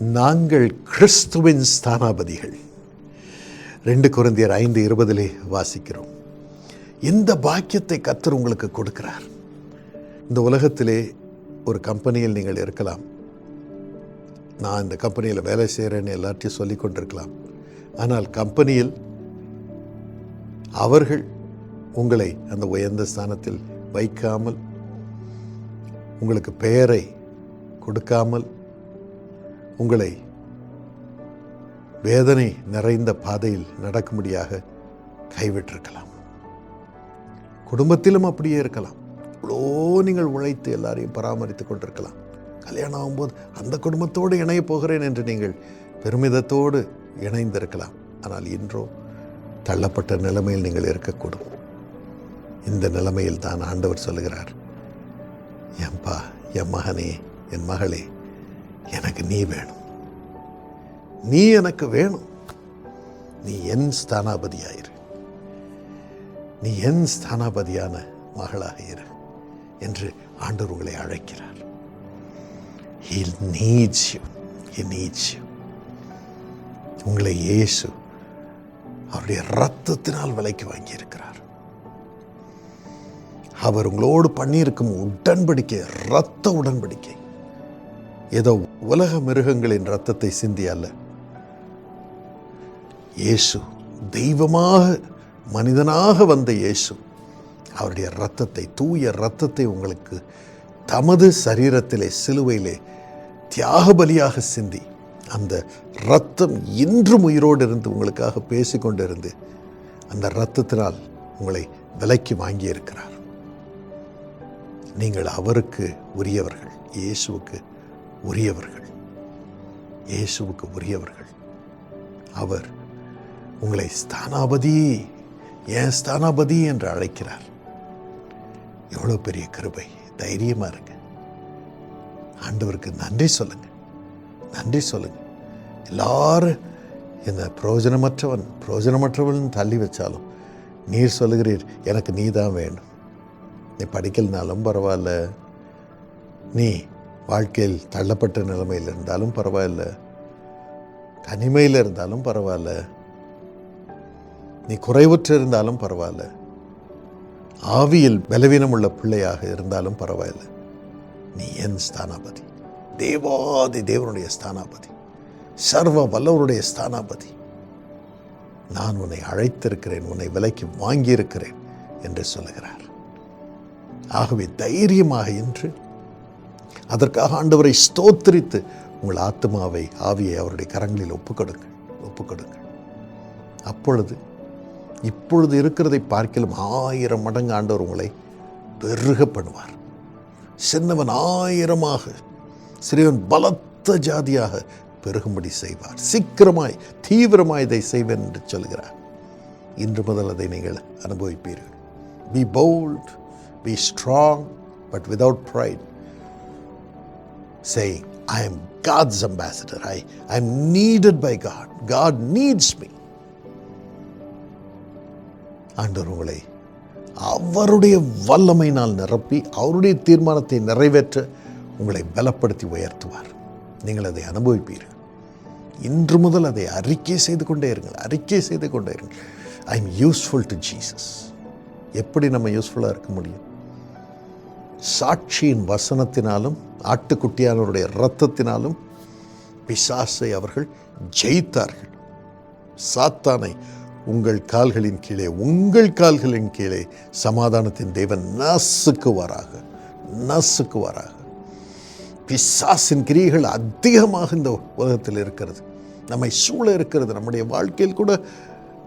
நாங்கள் கிறிஸ்துவின் ஸ்தானாபதிகள். ரெண்டு குருந்தியர் ஐந்து இருபதிலே வாசிக்கிறோம். இந்த பாக்கியத்தை கத்தர் உங்களுக்கு கொடுக்கிறார். இந்த உலகத்திலே ஒரு கம்பெனியில் நீங்கள் இருக்கலாம். நான் இந்த கம்பெனியில் வேலை செய்கிறேன்னு எல்லார்ட்டையும் சொல்லி கொண்டிருக்கலாம். ஆனால் கம்பெனியில் அவர்கள் உங்களை அந்த உயர்ந்த ஸ்தானத்தில் வைக்காமல் உங்களுக்கு பெயரை கொடுக்காமல் உங்களை வேதனை நிறைந்த பாதையில் நடக்கும்படியாக கைவிட்டிருக்கலாம். குடும்பத்திலும் அப்படியே இருக்கலாம். இவ்வளோ நீங்கள் உழைத்து எல்லாரையும் பராமரித்து கொண்டிருக்கலாம். கல்யாணம் ஆகும்போது அந்த குடும்பத்தோடு இணைய போகிறேன் என்று நீங்கள் பெருமிதத்தோடு இணைந்திருக்கலாம். ஆனால் இன்றோ தள்ளப்பட்ட நிலைமையில் நீங்கள் இருக்கக்கூடும். இந்த நிலைமையில் தான் ஆண்டவர் சொல்லுகிறார் எம்பா என் மகனே என் மகளே எனக்கு நீ வேணும். நீ எனக்கு வேணும். நீ என் ஸ்தானாபதியாயிரு. நீ என் ஸ்தானாபதியான மகளாக இரு என்று ஆண்டவர் உங்களை அழைக்கிறார். உங்களை இயேசு அவருடைய ரத்தத்தினால் விலைக்கு வாங்கியிருக்கிறார். அவர் உங்களோடு பண்ணியிருக்கும் உடன்படிக்கை ரத்த உடன்படிக்கை. ஏதோ உலக மிருகங்களின் ரத்தத்தை சிந்தி அல்ல. இயேசு தெய்வமாக மனிதனாக வந்த இயேசு அவருடைய இரத்தத்தை தூய இரத்தத்தை உங்களுக்கு தமது சரீரத்திலே சிலுவையிலே தியாக பலியாக சிந்தி அந்த இரத்தம் இன்றும் உயிரோடு இருந்து உங்களுக்காக பேசிக்கொண்டிருந்து அந்த இரத்தத்தினால் உங்களை விலைக்கு வாங்கியிருக்கிறார். நீங்கள் அவருக்கு உரியவர்கள். இயேசுவுக்கு உரியவர்கள். இயேசுவுக்கு உரியவர்கள். அவர் உங்களை ஸ்தானாபதி ஏன் ஸ்தானாபதி என்று அழைக்கிறார். எவ்வளோ பெரிய கிருபை. தைரியமா இருங்க. ஆண்டவருக்கு நன்றி சொல்லுங்க. நன்றி சொல்லுங்க. எல்லாரும் இந்த பிரயோஜனமற்றவன் பிரயோஜனமற்றவன் தள்ளி வச்சாலும் நீர் சொல்லுகிறீர் எனக்கு நீ தான் வேணும். நீ படிக்கலனாலும் பரவாயில்ல. நீ வாழ்க்கையில் தள்ளப்பட்ட நிலைமையில் இருந்தாலும் பரவாயில்ல. தனிமையில் இருந்தாலும் பரவாயில்ல. நீ குறைவற்று இருந்தாலும் பரவாயில்ல. ஆவியில் பலவீனம் உள்ள பிள்ளையாக இருந்தாலும் பரவாயில்ல. நீ என் ஸ்தானாபதி. தேவாதி தேவனுடைய ஸ்தானாபதி. சர்வ வல்லவருடைய ஸ்தானாபதி. நான் உன்னை அழைத்திருக்கிறேன் உன்னை விலைக்கு வாங்கியிருக்கிறேன் என்று சொல்லுகிறார். ஆகவே தைரியமாக இன்று அதற்காக ஆண்டவரை ஸ்தோத்திரித்து உங்கள் ஆத்மாவை ஆவியை அவருடைய கரங்களில் ஒப்புக்கொடுங்கள் ஒப்புக்கொடுங்கள் அப்பொழுது இப்பொழுது இருக்கிறதை பார்க்கலும் ஆயிரம் மடங்கு ஆண்டவர் உங்களை பெருக பண்ணுவார். சின்னவன் ஆயிரமாக சிறியவன் பலத்த ஜாதியாக பெருகும்படி செய்வார். சீக்கிரமாய் தீவிரமாய் இதை செய்வேன் என்று சொல்கிறார். இன்று முதல் அதை நீங்கள் அனுபவிப்பீர்கள். Be bold be strong but without pride saying, I am God's ambassador. I, I'm needed by God. God needs me. ஆண்டவர் உங்களை அவருடைய வல்லமையினால் நிரப்பி அவருடைய தீர்மானத்தை நிறைவேற்ற உங்களை பலப்படுத்தி உயர்த்துவார் நீங்கள் அதை அனுபவிப்பீர்கள் இன்று முதல் அதை அறிக்கை செய்து கொண்டே இருங்கள் அறிக்கை செய்து கொண்டே இருங்கள் I am useful to Jesus எப்படி நம்ம யூஸ்ஃபுல்லாக இருக்க முடியும் சாட்சியின் வசனத்தினாலும் ஆட்டுக்குட்டியானவருடைய இரத்தத்தினாலும் பிசாசை அவர்கள் ஜெயித்தார்கள். சாத்தானை உங்கள் கால்களின் கீழே உங்கள் கால்களின் கீழே சமாதானத்தின் தேவன் நசுக்குவாராக நசுக்குவாராக. பிசாசின் கிரியைகள் அதிகமாக இந்த உலகத்தில் இருக்கிறது. நம்மை சூழ இருக்கிறது. நம்முடைய வாழ்க்கையில் கூட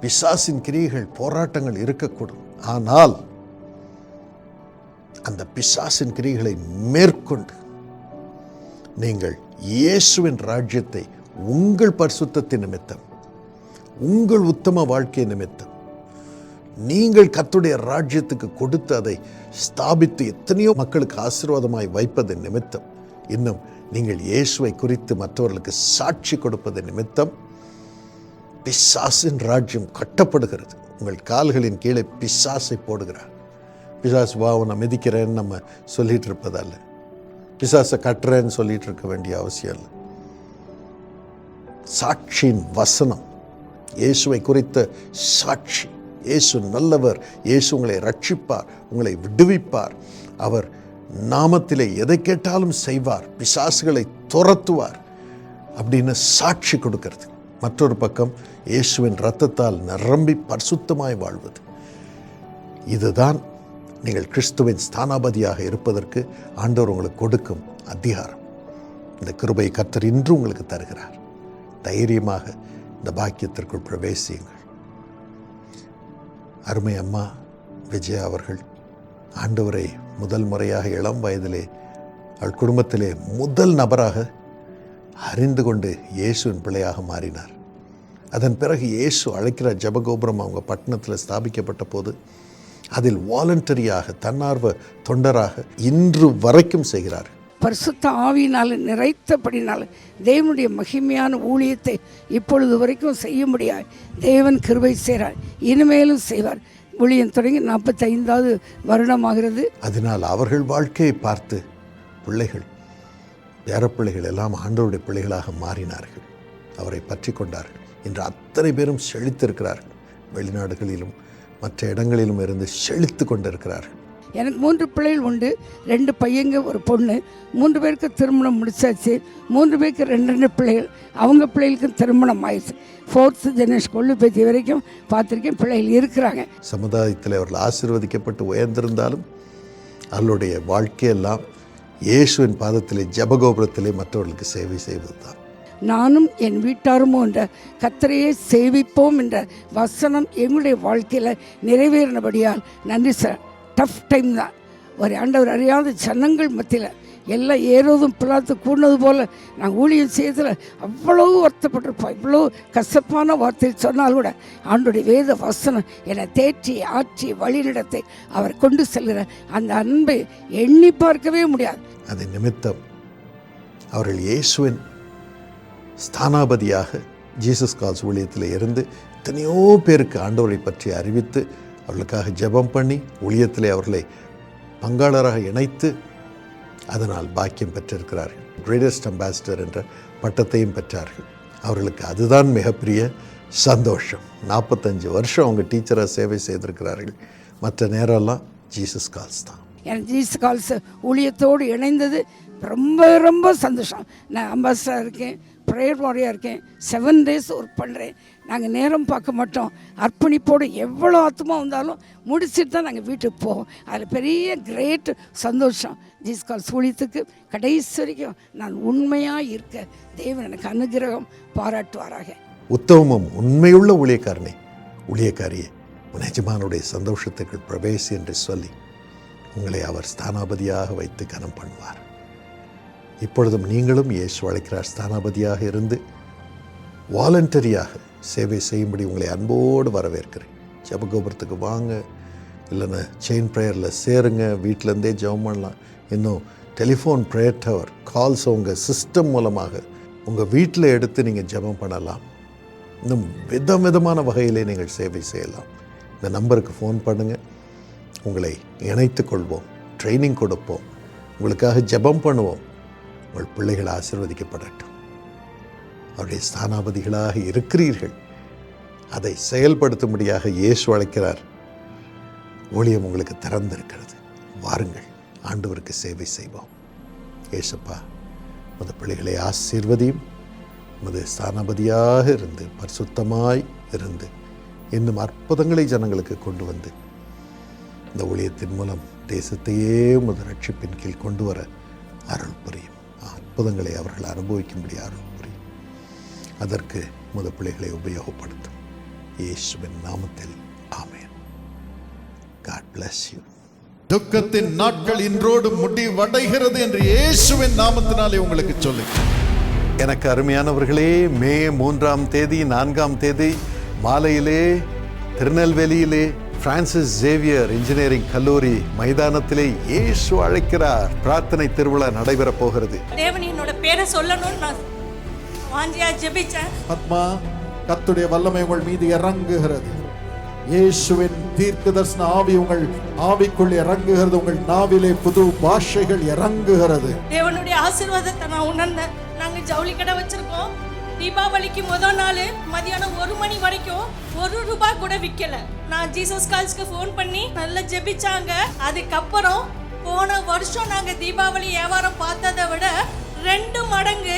பிசாசின் கிரியைகள் போராட்டங்கள் இருக்கக்கூடும். ஆனால் அந்த பிசாசின் கிரிகளை மேற்கொண்டு நீங்கள் இயேசுவின் ராஜ்யத்தை உங்கள் பரிசுத்தத்தின் நிமித்தம் உங்கள் உத்தம வாழ்க்கை நிமித்தம் நீங்கள் கத்துடைய ராஜ்யத்துக்கு கொடுத்து அதை ஸ்தாபித்து எத்தனையோ மக்களுக்கு ஆசீர்வாதமாய் வைப்பது நிமித்தம் இன்னும் நீங்கள் இயேசுவை குறித்து மற்றவர்களுக்கு சாட்சி கொடுப்பது நிமித்தம் பிசாசின் ராஜ்யம் கட்டப்படுகிறது. உங்கள் கால்களின் கீழே பிசாசை போடுகிறார். பிசாசு வா உன்னை மிதிக்கிறேன்னு நம்ம சொல்லிட்டு இருப்பதால் பிசாசை கட்டுறேன்னு சொல்லிகிட்டு இருக்க வேண்டிய அவசியம் இல்லை. சாட்சியின் வசனம் இயேசுவை குறித்த சாட்சி. இயேசு நல்லவர் இயேசு உங்களை ரட்சிப்பார் உங்களை விடுவிப்பார். அவர் நாமத்திலே எதை கேட்டாலும் செய்வார் பிசாசுகளை துரத்துவார் அப்படின்னு சாட்சி கொடுக்கறது. மற்றொரு பக்கம் இயேசுவின் ரத்தத்தால் நிரம்பி பரிசுத்தமாய் வாழ்வது. இதுதான் நீங்கள் கிறிஸ்துவின் ஸ்தானாபதியாக இருப்பதற்கு ஆண்டவர் உங்களுக்கு கொடுக்கும் அதிகாரம். இந்த கிருபை கர்த்தர் இன்று உங்களுக்கு தருகிறார். தைரியமாக இந்த பாக்கியத்திற்குள் பிரவேசியுங்கள். அருமை அம்மா விஜயா அவர்கள் ஆண்டவரை முதல் முறையாக இளம் வயதிலே அவள் குடும்பத்திலே முதல் நபராக அறிந்து கொண்டு இயேசுவின் பிள்ளையாக மாறினார். அதன் பிறகு இயேசு அழைக்கிற ஜபகோபுரம் அவங்க பட்டணத்தில் ஸ்தாபிக்கப்பட்ட போது அதில் வாலண்டரியாக தன்னார்வ தொண்டராக இன்று வரைக்கும் செய்கிறார். பரிசுத்த ஆவியினால் நிறைத்தபடினால தேவனுடைய மகிமையான ஊழியத்தை இப்பொழுது வரைக்கும் செய்ய முடியாது தேவன் கிருபை செய்கிறார். இனிமேலும் செய்வார். ஊழியம் தொடங்கி நாற்பத்தி ஐந்தாவது வருடமாகிறது. அதனால் அவர்கள் வாழ்க்கையை பார்த்து பிள்ளைகள் பேரப்பிள்ளைகள் எல்லாம் ஆண்டவருடைய பிள்ளைகளாக மாறினார்கள். அவரை பற்றி கொண்டார்கள். இன்று அத்தனை பேரும் செழித்திருக்கிறார்கள். வெளிநாடுகளிலும் மற்ற இடங்களிலும் இருந்து செழித்து கொண்டிருக்கிறார்கள். எனக்கு மூன்று பிள்ளைகள் உண்டு ரெண்டு பையங்க ஒரு பொண்ணு. மூன்று பேருக்கு திருமணம் முடிச்சாச்சு. மூன்று பேருக்கு ரெண்டு ரெண்டு பிள்ளைகள். அவங்க பிள்ளைகளுக்கும் திருமணம் ஆயிடுச்சு. ஃபோர்த்து ஜெனரேஷன் கொள்ளு பேச்சு வரைக்கும் பார்த்துருக்கேன் பிள்ளைகள் இருக்கிறாங்க. சமுதாயத்தில் அவர்கள் ஆசீர்வதிக்கப்பட்டு உயர்ந்திருந்தாலும் அவர்களுடைய வாழ்க்கையெல்லாம் இயேசுவின் பாதத்திலே ஜபகோபுரத்திலே மற்றவர்களுக்கு சேவை செய்வதுதான். நானும் என் வீட்டாருமோ என்ற கத்தரையே சேவிப்போம் என்ற வசனம் எங்களுடைய வாழ்க்கையில் நிறைவேறினபடியால் நன்றி சார் டஃப் டைம் தான். ஒரு ஆண்டவர் அறியாத ஜனங்கள் மத்தியில் எல்லாம் ஏறோதும் பிளாத்து கூடினது போல் நான் ஊழியம் செய்யறதுல அவ்வளோ வருத்தப்பட்டிருப்போம். இவ்வளோ கசப்பான வார்த்தை சொன்னால் கூட ஆண்டுடைய வேத வசனம் என்னை தேற்றி ஆற்றி வழிநடத்தை அவர் கொண்டு செல்கிற அந்த அன்பை எண்ணி பார்க்கவே முடியாது. அது நிமித்தம் அவர்கள் இயேசுவின் ஸ்தானாபதியாக ஜீசஸ் கால்ஸ் ஊழியத்தில் இருந்து எத்தனையோ பேருக்கு ஆண்டவரை பற்றி அறிவித்து அவர்களுக்காக ஜெபம் பண்ணி ஊழியத்திலே அவர்களை பங்காளராக இணைத்து அதனால் பாக்கியம் பெற்றிருக்கிறார்கள். கிரேட்டஸ்ட் அம்பாசிடர் என்ற பட்டத்தையும் பெற்றார்கள். அவர்களுக்கு அதுதான் மிகப்பெரிய சந்தோஷம். நாற்பத்தஞ்சு வருஷம் அவங்க டீச்சராக சேவை செய்திருக்கிறார்கள். மற்ற நேரம்லாம் ஜீசஸ் கால்ஸ் தான். எனக்கு ஜீசஸ் கால்ஸ் ஊழியத்தோடு இணைந்தது ரொம்ப ரொம்ப சந்தோஷம். நான் அம்பாசிடராக இருக்கேன். ப்ரேயர் வாரியாக இருக்கேன். செவன் டேஸ் ஒர்க் பண்ணுறேன் நாங்கள் நேரம் பார்க்க மாட்டோம். அர்ப்பணிப்போடு எவ்வளோ ஆத்மா வந்தாலும் முடிச்சுட்டு தான் நாங்கள் வீட்டுக்கு போவோம். அதில் பெரிய கிரேட் சந்தோஷம். ஜீஸ்கால் கால்ஸ் கடைசி வரைக்கும் நான் உண்மையாக இருக்க தேவன் எனக்கு அனுகிரகம் பாராட்டுவாராக. உத்தமம் உண்மையுள்ள ஊழியக்காரனே. ஊழியக்காரியே உன் எஜமானுடைய சந்தோஷத்துக்கு பிரவேசி என்று சொல்லி உங்களை அவர் ஸ்தானாபதியாக வைத்து கனம் பண்ணுவார். இப்பொழுதும் நீங்களும் இயேசு அழைக்கிறார். ஸ்தானாபதியாக இருந்து வாலண்டரியாக சேவை செய்யும்படி உங்களை அன்போடு வரவேற்கிறேன். ஜபகோபுரத்துக்கு வாங்க. இல்லைன்னா செயின் ப்ரேயரில் சேருங்க. வீட்டிலேருந்தே ஜெபம் பண்ணலாம். இன்னும் டெலிஃபோன் ப்ரேயர் டவர் கால்ஸ் உங்கள் சிஸ்டம் மூலமாக உங்கள் வீட்டில் எடுத்து நீங்கள் ஜெபம் பண்ணலாம். இன்னும் விதம் விதமான வகையிலே நீங்கள் சேவை செய்யலாம். இந்த நம்பருக்கு ஃபோன் பண்ணுங்கள் உங்களை இணைத்து கொள்வோம். ட்ரைனிங் கொடுப்போம். உங்களுக்காக ஜெபம் பண்ணுவோம். உங்கள் பிள்ளைகள் ஆசீர்வதிக்கப்படட்டும். அவருடைய ஸ்தானாபதிகளாக இருக்கிறீர்கள். அதை செயல்படுத்தும்படியாக இயேசு அழைக்கிறார். ஊழியம் உங்களுக்கு திறந்திருக்கிறது. வாருங்கள் ஆண்டவருக்கு சேவை செய்வோம். ஏசப்பா உமது பிள்ளைகளை ஆசீர்வதியும். உமது ஸ்தானாபதியாக இருந்து பரிசுத்தமாய் இருந்து இன்னும் அற்புதங்களை ஜனங்களுக்கு கொண்டு வந்து இந்த ஊழியத்தின் மூலம் தேசத்தையே உமது ரட்சிப்பின் கீழ் கொண்டு வர அருள் புரியும். அற்புதங்களை அவர்கள் அனுபவிக்கும்படி அருள் புரியும் அதற்கு உமது பிள்ளைகளை உபயோகப்படுத்தும். இயேசுவின் நாமத்தில் ஆமென். காட் bless யூ துக்கத்தின் நாட்கள் இன்றோடு முடிவடைகிறது என்று இயேசுவின் நாமத்தினாலே உங்களுக்கு சொல்லு எனக்கு அருமையானவர்களே மே மூன்றாம் தேதி நான்காம் தேதி மாலையிலே திருநெல்வேலியிலே பிரான்சிஸ் ஜேவியர் இன்ஜினியரிங் கல்லூரி மைதானத்திலே இயேசு அழைக்கிறார். பிரார்த்தனை திருவிழா நடைபெறப் போகிறது. தேவன் என்னோட பேரை சொல்லணும்னு நான் வாஞ்சியா ஜெபிச்சேன். ஆத்மா கத்துடைய வல்லமை உங்கள் மீது இறங்குகிறது. இயேசுவின் தீர்க்க தரிசன ஆவி உங்கள் ஆவிக்குள் இறங்குகிறது. உங்கள் நாவிலே புது பாஷைகள் இறங்குகிறது. தேவனுடைய ஆசீர்வாதத்தை நான் உணர்ந்தேன். நாங்க ஜவுளி கடை வச்சிருக்கோம். தீபாவளிக்கு முதல் நாள் மதியானம் ஒரு மணி வரைக்கும் ஒரு ரூபாய் கூட விற்கல நான் ஜீசஸ் கால்ஸ்க்கு ஃபோன் பண்ணி நல்லா ஜெபிச்சாங்க. அதுக்கப்புறம் போன வருஷம் நாங்கள் தீபாவளி வியாபாரம் பார்த்ததை விட ரெண்டு மடங்கு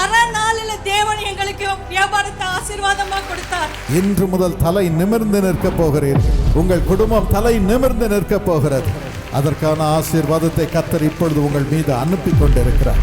அரை நாளில் தேவன் எங்களுக்கு வியாபாரத்தை ஆசீர்வாதமா கொடுத்தார். இன்று முதல் தலை நிமிர்ந்து நிற்க போகிறேன் உங்கள் குடும்பம் தலை நிமிர்ந்து நிற்க போகிறது. அதற்கான ஆசீர்வாதத்தை கத்தர் இப்பொழுது உங்கள் மீது அனுப்பி கொண்டிருக்கிறார்.